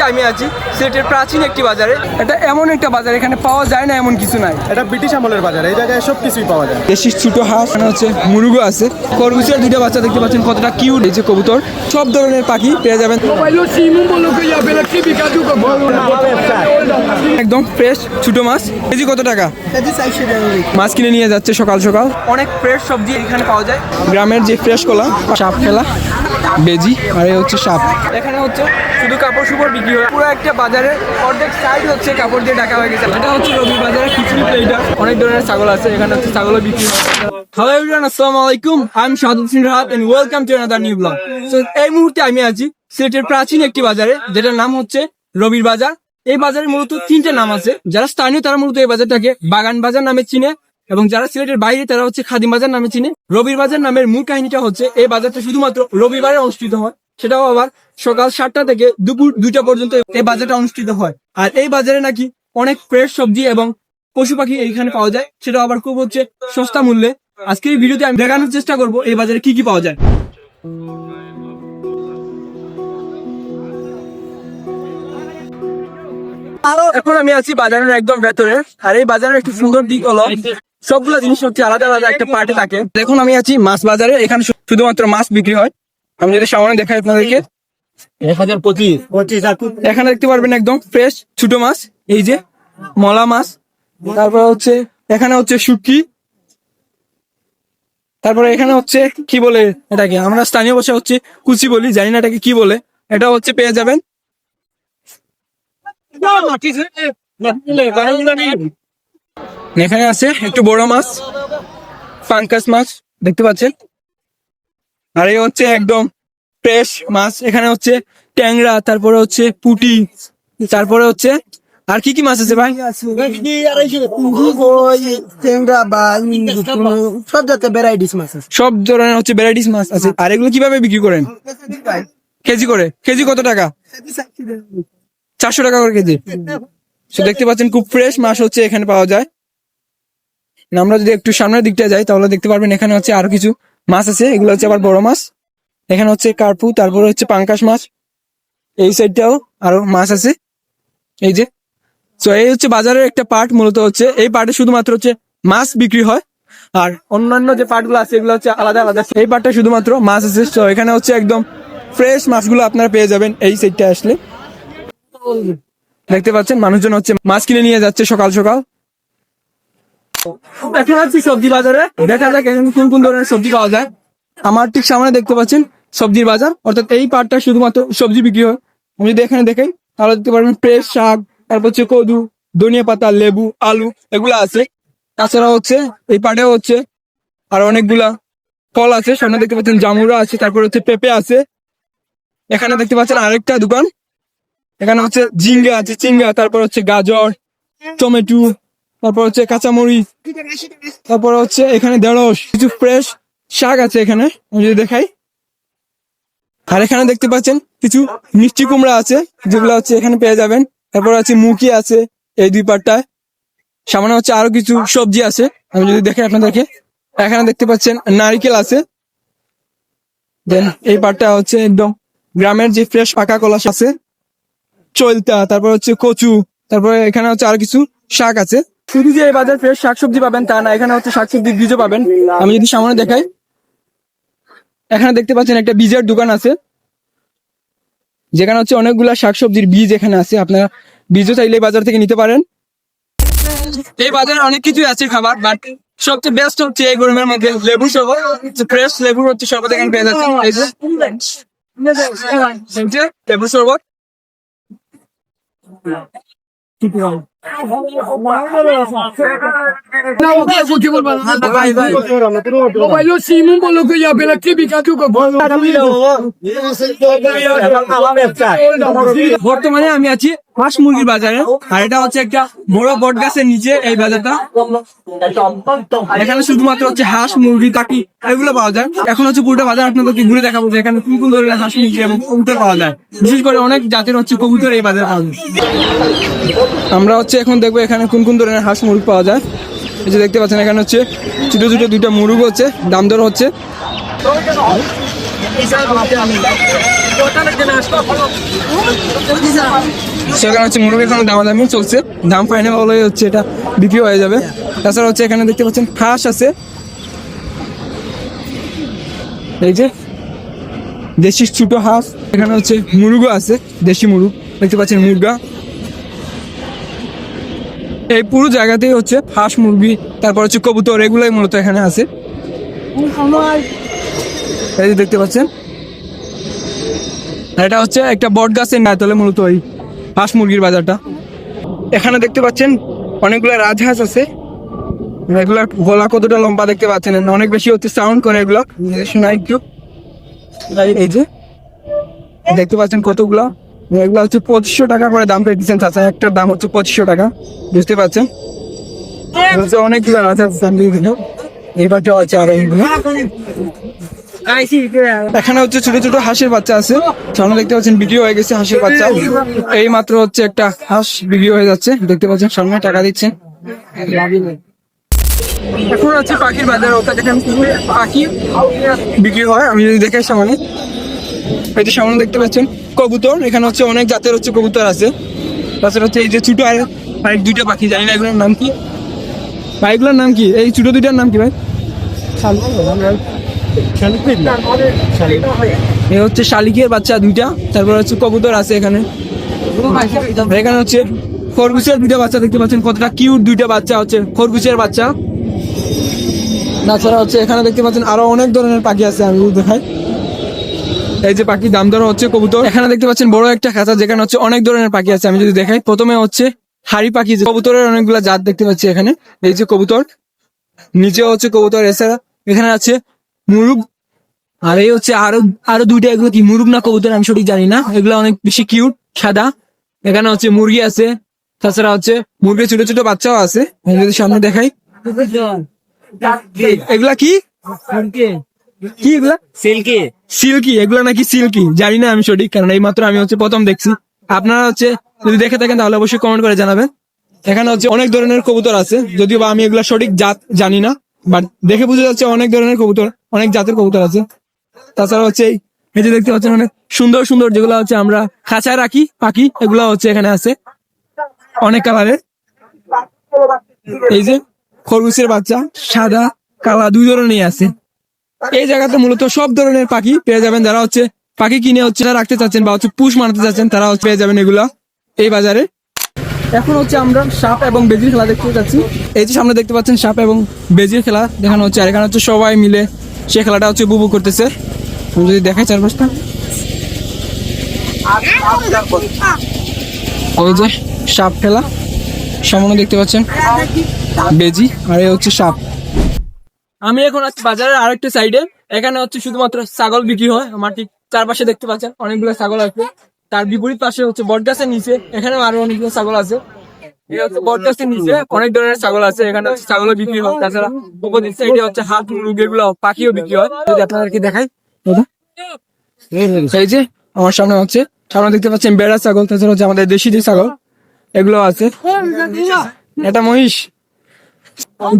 মুহূর্তে আমি আছি। সিলেটের প্রাচীন একটি বাজারে। এটা এমন একটা বাজার এখানে পাওয়া যায় না এমন কিছু নাই। এটা ব্রিটিশ আমলের বাজার এই জায়গায় সব কিছুই পাওয়া যায়। দেশি ছোট হাঁস এখানে হচ্ছে মুরগো আছে। খরগোশের দুইটা বাচ্চা দেখতে পাচ্ছেন কতটা কিউট এই যে কবুতর। সব ধরনের পাখি পেয়ে যাবেন। একদম ফ্রেশ ছোট মাছ। কেজি কত টাকা? মাছ কিনে নিয়ে যাচ্ছে সকাল সকাল। অনেক ফ্রেশ সবজি এখানে পাওয়া যায়। গ্রামের যে ফ্রেশ কলা সাপ খেলা। বেজি, আর এই হচ্ছে সাপ। এখানে হচ্ছে শুধু কাপড় সুপড় বিক্রি হয়। পুরো একটা বাজারের অর্ধেক সাইড হচ্ছে কাপড় দিয়ে ঢাকা হয়ে গেছে। এটা হচ্ছে রবি বাজারে খিচুড়ি প্লেটা অনেক ধরনের ছাগল আছে, এখানে হচ্ছে ছাগলও বিক্রি হয়। হ্যালো এভরিওয়ান আসসালামু আলাইকুম। I am Shahadul Rahat and welcome to another new blog so এই মুহূর্তে আমি আছি সিলেটের প্রাচীন একটি বাজারে, যেটার নাম হচ্ছে রবির বাজার। এই বাজারে মূলত তিনটে নাম আছে। যারা স্থানীয় তারা মূলত এই বাজারটাকে বাগান বাজার নামে চিনে। এবং যারা সিলেটের বাইরে, তারা হচ্ছে খাদিম বাজার নামে চিনে। রবির বাজার নামের মূল কাহিনীটা হচ্ছে, এই বাজারটা শুধুমাত্র রবিবারে অনুষ্ঠিত হয়, সেটাও আবার সকাল সাতটা থেকে দুপুর দুইটা পর্যন্ত এই বাজারটা অনুষ্ঠিত হয়। আর এই বাজারে নাকি অনেক ফ্রেশ সবজি এবং পশু পাখি এইখানে পাওয়া যায় সেটা আবার খুব হচ্ছে সস্তা মূল্যে। আজকের ভিডিওতে আমি দেখানোর চেষ্টা করব, এই বাজারে কি কি পাওয়া যায়। এখন আমি আছি বাজারের একদম ভেতরে, আর এই বাজারের একটু সুন্দর দিক হলো সবগুলো জিনিস হচ্ছে আলাদা আলাদা একটা পার্টে থাকে দেখুন আমি আছি মাছ বাজারে এখানে শুধুমাত্র মাছ বিক্রি হয় আমি যদি সামনে দেখাই আপনাদেরকে এক হাজার পঁচিশ পঁচিশ এখানে দেখতে পারবেন একদম ফ্রেশ ছোট মাছ এই যে মলা মাছ তারপর হচ্ছে এখানে হচ্ছে শুটকি তারপরে এখানে হচ্ছে কি বলে এটাকে আমরা স্থানীয় ভাষা হচ্ছে কুচি বলি জানি না এটাকে কি বলে এটা হচ্ছে পেয়ে যাবেন এখানে আছে একটু বড় মাছ পাঙ্কাস মাছ দেখতে পাচ্ছেন? আর এই হচ্ছে একদম ফ্রেশ মাছ এখানে হচ্ছে ট্যাংরা তারপরে হচ্ছে পুটি তারপরে হচ্ছে আর কি কি মাছ আছে ভাই? সব জাতের ভ্যারাইটিস মাছ আছে। সব ধরনের হচ্ছে ভ্যারাইটিস মাছ আছে। আর এগুলো কীভাবে বিক্রি করেন? কেজি করে। কেজি কত টাকা? চারশো টাকা করে কেজি। দেখতে পাচ্ছেন খুব ফ্রেশ মাছ হচ্ছে এখানে পাওয়া যায়। আমরা যদি একটু সামনের দিকটা যাই, তাহলে দেখতে পারবেন এখানে হচ্ছে আরও কিছু মাছ আছে। এগুলো হচ্ছে আবার বড় মাছ। এখানে হচ্ছে কার্পু, তারপরে হচ্ছে পাঙ্কাশ মাছ। এই সাইডটাও আরও মাছ আছে। এই যে। তো এই হচ্ছে বাজারের একটা পার্ট মূলত হচ্ছে এই পার্টে শুধুমাত্র হচ্ছে মাছ বিক্রি হয়। আর অন্যান্য যে পার্টগুলো আছে, এগুলো হচ্ছে আলাদা আলাদা। এই পার্টটা শুধুমাত্র মাছ আছে। তো এখানে হচ্ছে একদম ফ্রেশ মাছগুলো আপনারা পেয়ে যাবেন এই সাইডটা আসলে। দেখতে পাচ্ছেন, মানুষজন হচ্ছে মাছ কিনে নিয়ে যাচ্ছে সকাল সকাল। সবজি বাজারে। দেখা কোন কোন ধরনের সবজি পাওয়া যায়। আমার ঠিক সামনে দেখতে পাচ্ছেন সবজির বাজার। অর্থাৎ এই শুধুমাত্র সবজি বিক্রি হয়। তাহলে দেখতে পারবেন ফ্রেশ শাক, তারপর হচ্ছে কদু, ধনিয়া পাতা, লেবু, আলু এগুলো আছে। তাছাড়া হচ্ছে, এই পার্টেও হচ্ছে, আর অনেকগুলা ফল আছে। সামনে দেখতে পাচ্ছেন জামুরা আছে, তারপর হচ্ছে পেঁপে আছে। এখানে দেখতে পাচ্ছেন আরেকটা দোকান। এখানে হচ্ছে ঝিঙ্গা আছে চিঙ্গা তারপর হচ্ছে গাজর, টমেটো তারপর হচ্ছে কাঁচামরিচ, তারপর হচ্ছে এখানে ঢেঁড়স, কিছু ফ্রেশ শাক আছে এখানে, আমি যদি দেখাই। আর এখানে দেখতে পাচ্ছেন কিছু মিষ্টি কুমড়া আছে, যেগুলো হচ্ছে এখানে পেয়ে যাবেন। তারপর আছে মুখি আছে এই দুই পাটটায়। সামনে হচ্ছে আরও কিছু সবজি আছে, আমি যদি দেখে আপনাদেরকে। এখানে দেখতে পাচ্ছেন নারিকেল আছে। দেন এই পাটটা হচ্ছে একদম গ্রামের যে ফ্রেশ পাকা কলা আছে, চলতা, তারপর হচ্ছে কচু, তারপরে এখানে হচ্ছে আর কিছু শাক আছে। শুধু যে এই বাজার ফ্রেশ শাকসবজি পাবেন, তা না, এখানে হচ্ছে শাকসবজির বীজও পাবেন। আমি যদি সামনে দেখাই, এখানে দেখতে পাচ্ছেন একটা বীজের দোকান আছে। যেখানে হচ্ছে অনেকগুলা শাকসবজির বীজ এখানে আছে, আপনারা বীজও চাইলে বাজার থেকে নিতে পারেন। এই বাজারে অনেক কিছুই আছে খাবার, বাট সবচেয়ে বেস্ট হচ্ছে এই গরমের মধ্যে লেবু শরবত ফ্রেশ লেবু হচ্ছে শরবত এখানে পেয়ে যাচ্ছে বর্তমানে আমি আছি হাঁস মুরগির বাজারে, আর এটা হচ্ছে একটা বড় বট গাছের নিচে এই বাজারটা। এখানে শুধুমাত্র হচ্ছে হাঁস, মুরগি কাকি এগুলো পাওয়া যায়। এখন হচ্ছে পুরোটা বাজার আপনাদেরকে ঘুরে দেখাবো এখানে কোন কোন ধরনের হাঁস, মুরগি এবং কবুতর পাওয়া যায়। বিশেষ করে অনেক জাতের হচ্ছে কবুতর এই বাজারে পাওয়া যায়। আমরা এখন দেখব এখানে কোন কোন ধরনের হাঁস মুরগি পাওয়া যায়। এই যে দেখতে পাচ্ছেন, এখানে হচ্ছে ছোট ছোট দুইটা মুরগ হচ্ছে, দাম দর হচ্ছে। সেখানে হচ্ছে মুরগি এখন দামাদামি চলছে, দাম ফাইনাল হলে হচ্ছে এটা বিক্রি হয়ে যাবে। তাছাড়া হচ্ছে এখানে দেখতে পাচ্ছেন হাঁস আছে। এই যে দেশি ছোট হাঁস, এখানে হচ্ছে মুরগও আছে, দেশি মুরগ, দেখতে পাচ্ছেন মুরগা। এই পুরো জায়গাতেই হচ্ছে হাঁস, মুরগি, তারপর হচ্ছে কবুতর, এগুলাই মূলত এখানে আছে। এই যে দেখতে পাচ্ছেন। এটা হচ্ছে একটা বট গাছের নাতলে মূলত ওই হাঁস, মুরগির বাজারটা। এখানে দেখতে পাচ্ছেন অনেকগুলো রাজহাঁস আছে। এগুলার গলা কতটা লম্বা দেখতে পাচ্ছেন। অনেক বেশি হচ্ছে সাউন্ড করে এগুলো। শোনা একটু এই যে। দেখতে পাচ্ছেন কতগুলো এগুলো হচ্ছে পঁচিশশো টাকা করে দাম পেয়ে দিচ্ছেন চাচা। একটার দাম হচ্ছে পঁচিশশো টাকা। বুঝতে পারছেন? হচ্ছে অনেকগুলো দিয়ে দিল হচ্ছে এইগুলো এখানে হচ্ছে ছোট ছোট হাঁসের বাচ্চা আছে। সামনে দেখতে পাচ্ছেন ভিডিও হয়ে গেছে হাঁসের বাচ্চা। এই মাত্র হচ্ছে একটা হাঁস ভিডিও হয়ে যাচ্ছে। দেখতে পাচ্ছেন সামনে টাকা দিচ্ছেন এখন আছে পাখির বাজার। ওটা দেখেন পাখি বিক্রি হয় আমি যদি দেখাই সামনে। এই সামনে দেখতে পাচ্ছেন কবুতর। এখানে হচ্ছে অনেক জাতের হচ্ছে কবুতর আছে। তাছাড়া হচ্ছে এই যে ছোট আর আরেক দুইটা পাখি, জানি না এগুলোর নাম কি। ভাইগুলোর নাম কি? এই ছোট দুইটার নাম কি ভাই? এ হচ্ছে শালিকের বাচ্চা দুইটা, তারপর হচ্ছে কবুতর আছে এখানে। এখানে হচ্ছে খরগোশের দুইটা বাচ্চা দেখতে পাচ্ছেন, কতটা কিউট দুইটা বাচ্চা হচ্ছে, খরগোশের বাচ্চা। তাছাড়া হচ্ছে এখানে দেখতে পাচ্ছেন আরও অনেক ধরনের পাখি আছে, আমি দেখাই। এই যে পাখি দাম দর হচ্ছে কবুতর। এখানে দেখতে পাচ্ছেন বড় একটা খাঁচা যেখানে হচ্ছে অনেক ধরনের পাখি আছে। আমি যদি দেখাই প্রথমে হচ্ছে হাড়ি পাখি কবুতরের অনেকগুলো জাত দেখতে পাচ্ছি এখানে। এই যে কবুতর নিচে হচ্ছে কবুতর এছাড়া এখানে আছে মুরুগ। আর এই হচ্ছে আরও আরও দুইটা এগুলো কি মুরুগ না কবুতর আমি সঠিক জানি না। এগুলো অনেক বেশি কিউট সাদা। এখানে হচ্ছে মুরগি আছে তাছাড়া হচ্ছে মুরগির ছোট ছোট বাচ্চাও আছে। যদি সামনে দেখাই। এগুলা কি? কি এগুলা? সিল্কি। সিল্কি এগুলো নাকি সিল্কি? জানি না আমি সঠিক কারণ এই মাত্র আমি হচ্ছে প্রথম দেখছি। আপনারা হচ্ছে যদি দেখে থাকেন তাহলে অবশ্যই কমেন্ট করে জানাবেন। এখানে হচ্ছে অনেক ধরনের কবুতর আছে যদিও বা আমি এগুলা সঠিক জাত জানি না বাট দেখে বোঝা যাচ্ছে অনেক ধরনের কবুতর অনেক জাতের কবুতর আছে। তাছাড়া হচ্ছে এই- যে দেখতে পাচ্ছেন অনেক সুন্দর সুন্দর যেগুলো হচ্ছে আমরা খাঁচায় রাখি পাখি এগুলো হচ্ছে এখানে আছে। অনেক কালারের। এই যে খরগোশের বাচ্চা সাদা কালা দুই ধরনের আছে। এই জায়গাতে মূলত সব ধরনের পাখি পেয়ে যাবেন। যারা হচ্ছে পাখি কিনে হচ্ছে রাখতে চাচ্ছেন বা হচ্ছে পুষ মারতে চাচ্ছেন, তারা হচ্ছে পেয়ে যাবেন এগুলা এই বাজারে। এখন হচ্ছে আমরা সাপ এবং বেজির খেলা দেখতে যাচ্ছি। এই যে সামনে দেখতে পাচ্ছেন সাপ এবং বেজির খেলা দেখানো হচ্ছে, আর এখানে হচ্ছে সবাই মিলে সে খেলাটা হচ্ছে বুবু করতেছে। যদি দেখাই চারপাশটা। ওই যে সাপ খেলা, সামনে দেখতে পাচ্ছেন বেজি, আর এই হচ্ছে সাপ। আমি এখন আছি বাজারের আরেকটা সাইডে এখানে হচ্ছে শুধুমাত্র ছাগল বিক্রি হয়। আমার ঠিক চারপাশে দেখতে পাচ্ছেন অনেকগুলো ছাগল আছে। তার বিপরীত পাশে হচ্ছে বটগাছের নিচে। এখানেও আরও অনেকগুলো ছাগল আছে। বটগাছের নিচে অনেক ধরনের ছাগল আছে। এখানে হচ্ছে ছাগলও বিক্রি হয়। তাছাড়া হচ্ছে হাত মুরগি এগুলো পাখিও বিক্রি হয়। যদি আপনাদেরকে দেখাই। এই যে আমার সামনে হচ্ছে, সামনে দেখতে পাচ্ছেন বেড়া ছাগল। তাছাড়া হচ্ছে আমাদের দেশি যে ছাগল, এগুলো আছে। এটা মহিষ।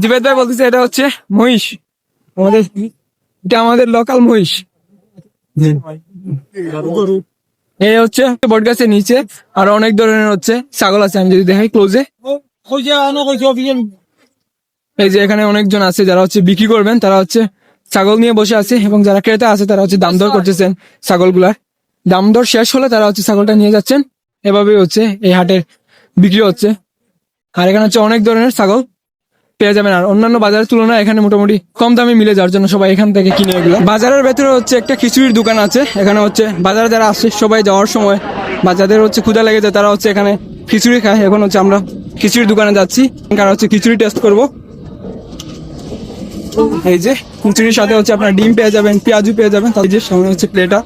জিবেদ ভাই বলতেছে এটা হচ্ছে মহিষ। আমাদের এটা আমাদের লোকাল মহিষ। এই হচ্ছে বট গাছের নিচে, আর অনেক ধরনের হচ্ছে ছাগল আছে, আমি যদি দেখাই ক্লোজে এই যে এখানে অনেকজন আছে যারা হচ্ছে বিক্রি করবেন, তারা হচ্ছে ছাগল নিয়ে বসে আছে, এবং যারা ক্রেতা আছে, তারা হচ্ছে দাম দর করতেছেন ছাগলগুলার দাম দর শেষ হলে তারা হচ্ছে ছাগলটা নিয়ে যাচ্ছেন। এভাবেই হচ্ছে এই হাটের বিক্রি হচ্ছে। আর এখানে হচ্ছে অনেক ধরনের ছাগল। পেয়ে যাবেন। আর অন্যান্য বাজারের তুলনায় এখানে মোটামুটি কম দামে মিলে যাওয়ার জন্য সবাই এখান থেকে কিনে এগুলো। বাজারের ভেতরে হচ্ছে একটা খিচুড়ির দোকান আছে। এখানে হচ্ছে বাজারে যারা আসে, সবাই যাওয়ার সময় বা যাদের হচ্ছে ক্ষুদা লেগে যায়, তারা হচ্ছে এখানে খিচুড়ি খায়। এখন হচ্ছে আমরা খিচুড়ির দোকানে যাচ্ছি। কারণ হচ্ছে খিচুড়ি টেস্ট করব। এই যে খিচুড়ির সাথে হচ্ছে আপনার ডিম পেয়ে যাবেন পেঁয়াজু পেয়ে যাবেন। তার যে সামনে হচ্ছে প্লেটা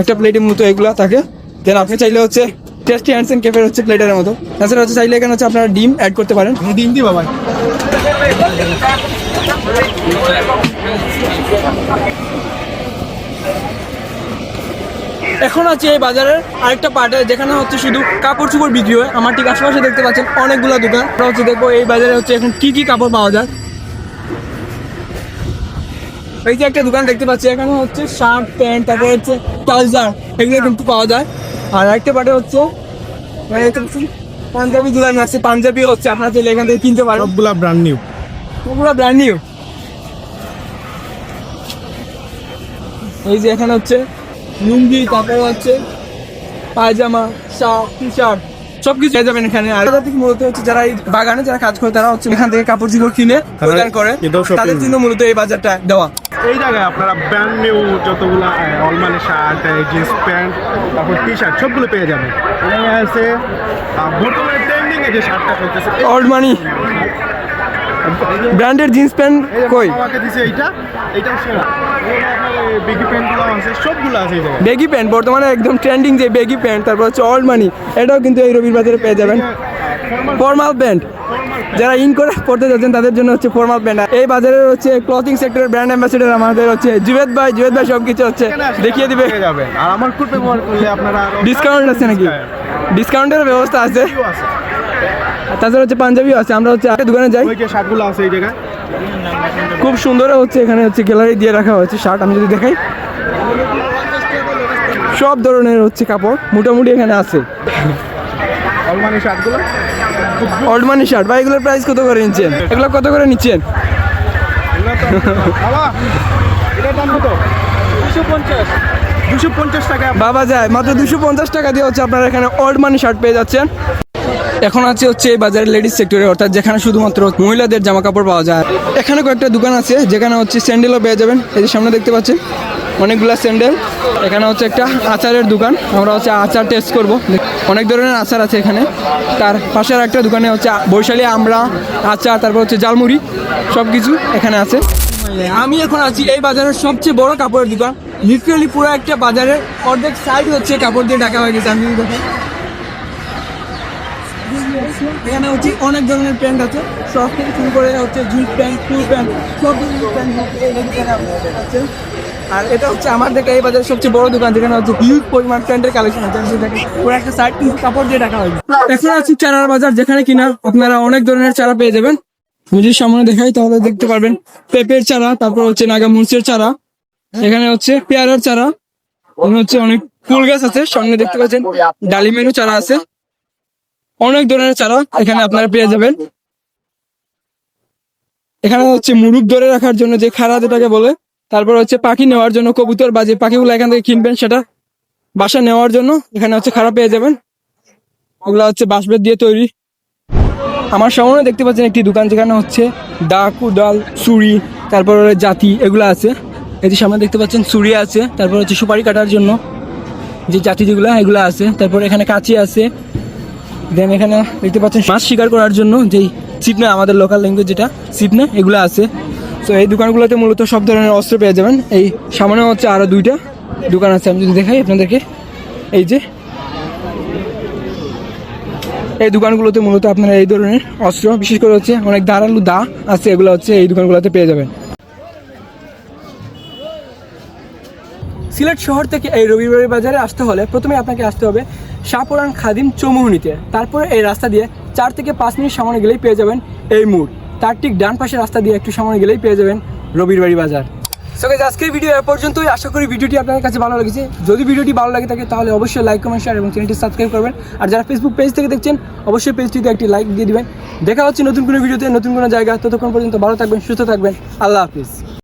একটা প্লেটের মতো এগুলা থাকে। দেন আপনি চাইলে হচ্ছে টেস্টি হ্যান্ডস এন্ড কেফের হচ্ছে প্লেটের মতো। তাছাড়া হচ্ছে চাইলে এখানে হচ্ছে আপনারা ডিম অ্যাড করতে পারেন। ডিম দি বাবা। এখন আছে এই বাজারের আরেকটা পার্টে যেখানে হচ্ছে শুধু কাপড় চোপড় বিক্রি হয়। আমার ঠিক আশেপাশে দেখতে পাচ্ছেন অনেকগুলো দোকান। আমরা হচ্ছে দেখব এই বাজারে হচ্ছে এখন কি কি কাপড় পাওয়া যায়। এই যে একটা দোকান দেখতে পাচ্ছি এখানে হচ্ছে শার্ট প্যান্ট তারপরে হচ্ছে ট্রাউজার এগুলো কিন্তু পাওয়া যায়। আর একটা পাটে হচ্ছে পাঞ্জাবি দোকান আছে পাঞ্জাবি হচ্ছে আপনারা চাইলে এখান থেকে কিনতে পারেন। সবগুলা ব্র্যান্ড নিউ পুরো ব্র্যান্ড নিউ এই যে এখানে হচ্ছে লুঙ্গি তারপরে হচ্ছে পায়জামা শার্ট টি শার্ট সব কিছু পেয়ে যাবেন এখানে। আর থেকে মূলত হচ্ছে যারা এই বাগানে যারা কাজ করে তারা হচ্ছে এখান থেকে কাপড় চোপড় কিনে প্রদান করে। তাদের জন্য মূলত এই বাজারটা দেওয়া। এই জায়গায় আপনারা ব্র্যান্ড নিউ যতগুলা অলমানি শার্ট জিন্স প্যান্ট তারপর টি শার্ট সবগুলো পেয়ে যাবেন। আছে বর্তমানে ট্রেন্ডিং এ যে শার্টটা চলতেছে old money branded jeans pant কই? আমাকে দিছে এইটা এইটাও সেরা। বিগি প্যান্টগুলো আছে সবগুলো আছে এই জায়গায়। বেগি প্যান্ট বর্তমানে একদম ট্রেন্ডিং যে বেগি প্যান্ট তারপর হচ্ছে অল্ড মানি এটাও কিন্তু এই রবির বাজারে পেয়ে যাবেন। ফর্মাল প্যান্ট যারা ইন করে পড়তে যাচ্ছেন তাদের জন্য হচ্ছে ফর্মাল প্যান্ট এই বাজারের হচ্ছে ক্লথিং সেক্টরের ব্র্যান্ড অ্যাম্বাসেডর আমাদের হচ্ছে জুবেদ ভাই জুবেদ ভাই সব কিছু হচ্ছে দেখিয়ে দিবে। আর আমার কোড ব্যবহার করলে আপনারা ডিসকাউন্ট আছে নাকি? ডিসকাউন্টের ব্যবস্থা আছে। তাছাড়া হচ্ছে পাঞ্জাবিও আছে আমরা হচ্ছে আগে দোকানে যাই। শার্টগুলো আছে এই জায়গায়। খুব সুন্দর হচ্ছে এখানে হচ্ছে গ্যালারি দিয়ে রাখা হয়েছে শার্ট আমি যদি দেখাই। সব ধরনের হচ্ছে কাপড় মোটামুটি এখানে আছে। অলমানি শার্টগুলো? অল্ড মানি শার্ট ভাই এগুলোর প্রাইস কত করে নিচ্ছেন? এগুলো কত করে নিচ্ছেন? বাবা যায় মাত্র দুশো পঞ্চাশ টাকা দিয়ে হচ্ছে আপনারা এখানে অল্ড মানি শার্ট পেয়ে যাচ্ছেন। এখন আছে হচ্ছে এই বাজারের লেডিস সেক্টরে অর্থাৎ যেখানে শুধুমাত্র মহিলাদের জামা কাপড় পাওয়া যায়। এখানে কয়েকটা দোকান আছে, যেখানে হচ্ছে স্যান্ডেলও পেয়ে যাবেন। এই যে সামনে দেখতে পাচ্ছেন, অনেকগুলা স্যান্ডেল এখানে হচ্ছে একটা আচারের দোকান, আমরা হচ্ছে আচার টেস্ট করব। অনেক ধরনের আচার আছে এখানে। তার পাশের একটা দোকানে হচ্ছে বৈশালী আমরা আচার, তারপর হচ্ছে জালমুড়ি সব কিছু এখানে আছে। আমি এখন আছি এই বাজারের সবচেয়ে বড় কাপড়ের দোকান। লিটারালি পুরো একটা বাজারের অর্ধেক সাইড হচ্ছে কাপড় দিয়ে ঢাকা হয়ে গেছে। আমি দেখাই এখানে হচ্ছে অনেক ধরনের প্যান্ট আছে। সব থেকে শুরু করে হচ্ছে জিন্স প্যান্ট, ফুল প্যান্ট, সব ধরনের প্যান্ট আর এটা হচ্ছে আমার দেখা এই বাজারের সবচেয়ে বড় দোকান, যেখানে হচ্ছে হিউজ পরিমাণ প্যান্টের কালেকশন আছে। একটা সাইড কিন্তু কাপড় দিয়ে ঢাকা হয়েছে এখন আছি চারার বাজার, যেখানে কিনা আপনারা অনেক ধরনের চারা পেয়ে যাবেন। আমি যদি সামনে দেখাই, তাহলে দেখতে পারবেন পেঁপের চারা, তারপর হচ্ছে নাগা মরিচের চারা, এখানে হচ্ছে পেয়ারার চারা হচ্ছে অনেক ফুল গাছ আছে। সামনে দেখতে পাচ্ছেন, ডালিমেরও চারা আছে। অনেক ধরনের চারা এখানে আপনারা পেয়ে যাবেন। এখানে হচ্ছে মুরুগ ধরে রাখার জন্য যে খাড়া যেটাকে বলে, তারপর হচ্ছে পাখি নেওয়ার জন্য কবুতর বা যে পাখিগুলো এখান থেকে কিনবেন সেটা বাসা নেওয়ার জন্য এখানে হচ্ছে খারাপ পেয়ে যাবেন। ওগুলা হচ্ছে বাঁশবেত দিয়ে তৈরি। আমার সামনে দেখতে পাচ্ছেন একটি দোকান যেখানে হচ্ছে দা কুদাল ছুরি, তারপর জাতি এগুলো আছে। এই যে সামনে দেখতে পাচ্ছেন ছুরি আছে, তারপর হচ্ছে সুপারি কাটার জন্য যে জাতি যেগুলো, এগুলো আছে। তারপর এখানে কাঁচি আছে দেন এখানে দেখতে পাচ্ছেন মাছ শিকার করার জন্য যেই চিপনা আমাদের লোকাল ল্যাঙ্গুয়েজ যেটা চিপনা এগুলো আছে। তো এই দোকানগুলোতে মূলত সব ধরনের অস্ত্র পেয়ে যাবেন। এই সামনে হচ্ছে আরও দুইটা দোকান আছে, আমি যদি দেখাই আপনাদেরকে। এই যে, এই দোকানগুলোতে মূলত আপনারা এই ধরনের অস্ত্র, বিশেষ করে হচ্ছে অনেক ধারালু দা আছে, এগুলো হচ্ছে এই দোকানগুলোতে পেয়ে যাবেন। সিলেট শহর থেকে এই রবিবারের বাজারে আসতে হলে প্রথমে আপনাকে আসতে হবে শাহপুরান খাদিম চৌমুহনিতে। তারপরে এই রাস্তা দিয়ে চার থেকে পাঁচ মিনিট সামনে গেলেই পেয়ে যাবেন এই মোড়। তার ঠিক ডান পাশে রাস্তা দিয়ে একটু সামনে গেলেই পেয়ে যাবেন রবিবাড়ি বাজার। সো গাইস আজকের ভিডিও এ পর্যন্তই। আশা করি ভিডিওটি আপনাদের কাছে ভালো লেগেছে। যদি ভিডিওটি ভালো লাগে থাকে, তাহলে অবশ্যই লাইক কমেন্ট শেয়ার এবং চ্যানেলটি সাবস্ক্রাইব করবেন। আর যারা ফেসবুক পেজ থেকে দেখছেন, অবশ্যই পেজটিতে একটি লাইক দিয়ে দিবেন। দেখা হচ্ছে নতুন কোনো ভিডিওতে, নতুন কোনো জায়গা। ততক্ষণ পর্যন্ত ভালো থাকবেন, সুস্থ থাকবেন। আল্লাহ হাফিজ।